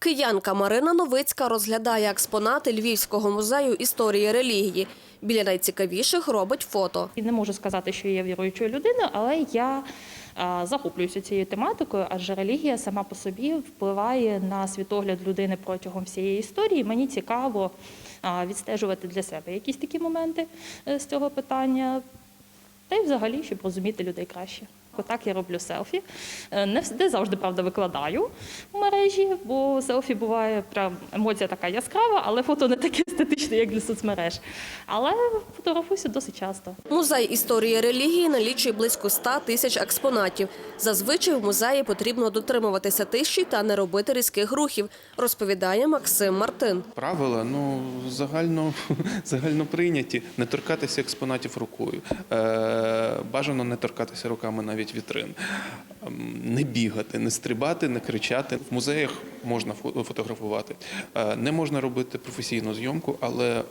Киянка Марина Новицька розглядає експонати Львівського музею історії релігії. Біля найцікавіших робить фото. Не можу сказати, що я віруючою людиною, але я захоплююся цією тематикою, адже релігія сама по собі впливає на світогляд людини протягом всієї історії. Мені цікаво відстежувати для себе якісь такі моменти е, з цього питання, та й взагалі, щоб розуміти людей краще. Отак я роблю селфі. Е, Не всі завжди, правда, викладаю в мережі, бо селфі буває прям емоція така яскрава, але фото не таке естетичне, як для соцмереж. Але фотографуюся досить часто. Музей історії релігії налічує близько 100 тисяч експонатів. Зазвичай в музеї потрібно дотримуватися тиші та не робити різких рухів, розповідає Максим Мартин. Правила ну загально, загально прийняті. Не торкатися експонатів рукою. Е, бажано не торкатися руками навіть вітрин. Ем, Не бігати, не стрибати, не кричати. В музеях можна фо- фотографувати. Е, не можна робити професійну зйомку, але е,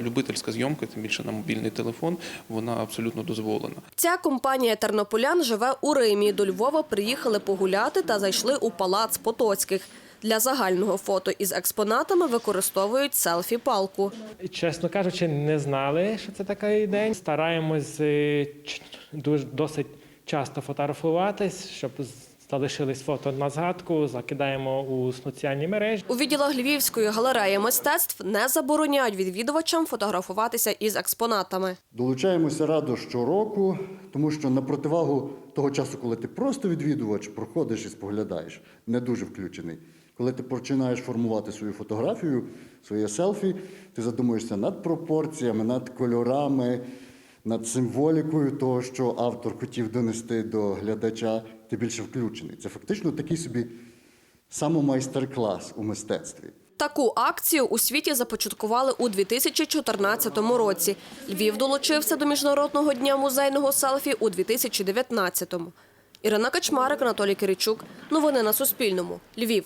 любительська зйомка, тим більше на мобільний телефон, вона абсолютно дозволена. Ця компанія тернополян живе у Римі. До Львова приїхали погуляти та зайшли у палац Потоцьких. Для загального фото із експонатами використовують селфі-палку. Чесно кажучи, не знали, що це такий день. Стараємось е, дуже досить часто фотографуватись, щоб залишились фото на згадку, закидаємо у соціальні мережі. У відділах Львівської галереї мистецтв не забороняють відвідувачам фотографуватися із експонатами. Долучаємося радо щороку, тому що на противагу того часу, коли ти просто відвідувач, проходиш і споглядаєш, не дуже включений. Коли ти починаєш формувати свою фотографію, своє селфі, ти задумуєшся над пропорціями, над кольорами, над символікою того, що автор хотів донести до глядача, ти більше включений. Це фактично такий собі самомайстер-клас у мистецтві. Таку акцію у світі започаткували у 2014 році. Львів долучився до міжнародного дня музейного селфі у 2019-му. Ірина Качмарик, Анатолій Киричук. Новини на Суспільному. Львів.